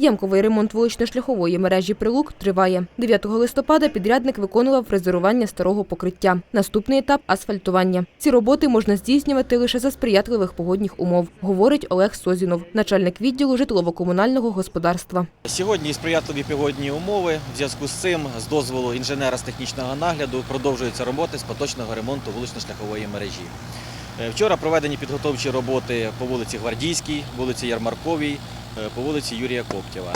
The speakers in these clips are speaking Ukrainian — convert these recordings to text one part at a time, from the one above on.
Ямковий ремонт вулично-шляхової мережі «Прилук» триває. 9 листопада підрядник виконував фрезерування старого покриття. Наступний етап – асфальтування. Ці роботи можна здійснювати лише за сприятливих погодних умов, говорить Олег Созінов, начальник відділу житлово-комунального господарства. Сьогодні сприятливі погодні умови. В зв'язку з цим, з дозволу інженера з технічного нагляду, продовжуються роботи з поточного ремонту вулично-шляхової мережі. Е, Вчора проведені підготовчі роботи по вулиці Гвардійській, вулиці Ярмарковій, по вулиці Юрія Коптєва.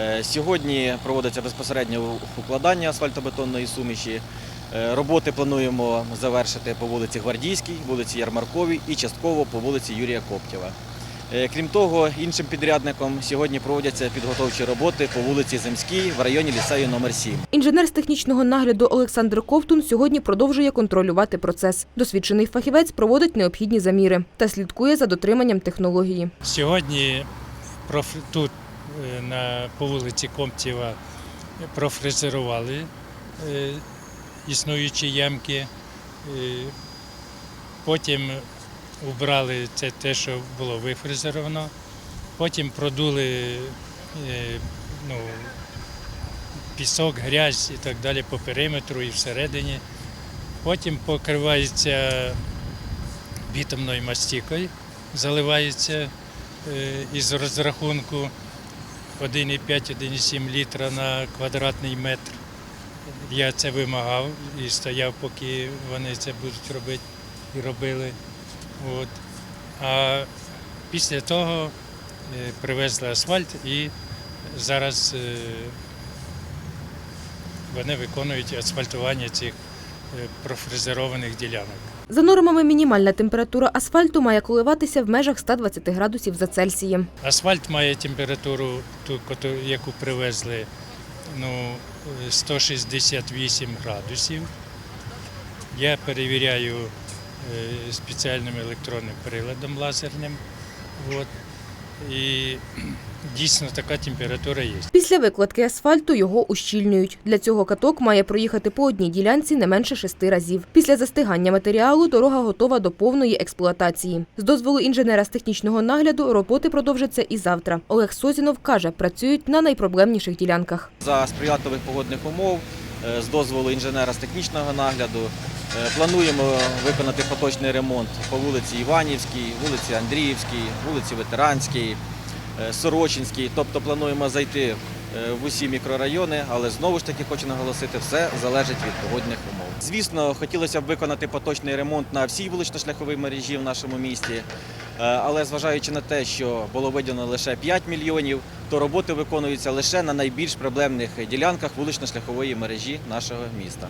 Е, Сьогодні проводиться безпосередньо укладання асфальтобетонної суміші. Е, Роботи плануємо завершити по вулиці Гвардійській, вулиці Ярмарковій і частково по вулиці Юрія Коптєва. Е, Крім того, іншим підрядником сьогодні проводяться підготовчі роботи по вулиці Земській в районі ліцею номер 7 Інженер з технічного нагляду Олександр Ковтун сьогодні продовжує контролювати процес. Досвідчений фахівець проводить необхідні заміри та слідкує за дотриманням технології. Сьогодні тут е, на, по вулиці Комптєва профрезерували е, існуючі ямки. Е, Потім убрали це те, що було вифрезеровано. Потім продули ну, пісок, грязь і так далі по периметру і всередині. Потім покривається бітумною мастікою, заливається із розрахунку 1,5-1,7 літра на квадратний метр. Я це вимагав і стояв, поки вони це будуть робити і робили. От. А після того е, привезли асфальт і зараз е, вони виконують асфальтування цих е, профрезерованих ділянок. За нормами мінімальна температура асфальту має коливатися в межах 120 градусів за Цельсієм. Асфальт має температуру, ту, яку привезли, ну, е, 168 градусів. Я перевіряю е, спеціальним електронним приладом лазерним. От. І дійсно така температура є. Після викладки асфальту його ущільнюють. Для цього каток має проїхати по одній ділянці не менше шести разів. Після застигання матеріалу дорога готова до повної експлуатації. З дозволу інженера з технічного нагляду роботи продовжаться і завтра. Олег Созінов каже, працюють на найпроблемніших ділянках. За сприятливих погодних умов, е, з дозволу інженера з технічного нагляду, е, плануємо виконати поточний ремонт по вулиці Іванівській, вулиці Андріївській, вулиці Ветеранській, е, Сорочинській. Тобто плануємо зайти е, в усі мікрорайони, але знову ж таки хочу наголосити, все залежить від погодних умов. Звісно, хотілося б виконати поточний ремонт на всій вулично-шляховій мережі в нашому місті. Е, Але зважаючи на те, що було виділено лише 5 мільйонів, то роботи виконуються лише на найбільш проблемних ділянках вулично-шляхової мережі нашого міста.